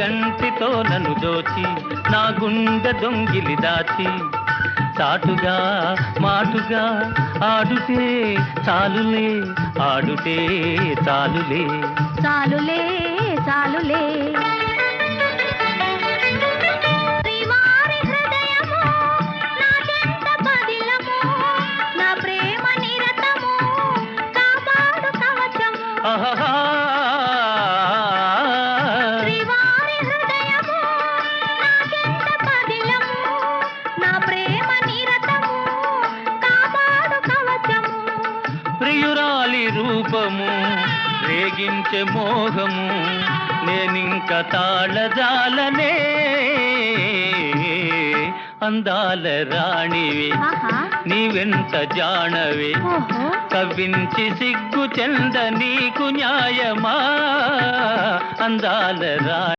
గంటితో నన్ను దోచి నా గుండె దొంగిలి దాచి. చాటుగా మాటుగా ఆడుతే చాలులే ఆడుతే చాలులే. చాలులే చాలులే. శ్రీవారి హృదయము నా ప్రియురాలి రూపము రేగించే మోహము నేనింక తాళజాలనే అందాల రాణివి. ఆహా. నీ వెంట జాణవే ఓహో. కవ్వించి సిగ్గు చెంద నీకు న్యాయమా? అందాల రా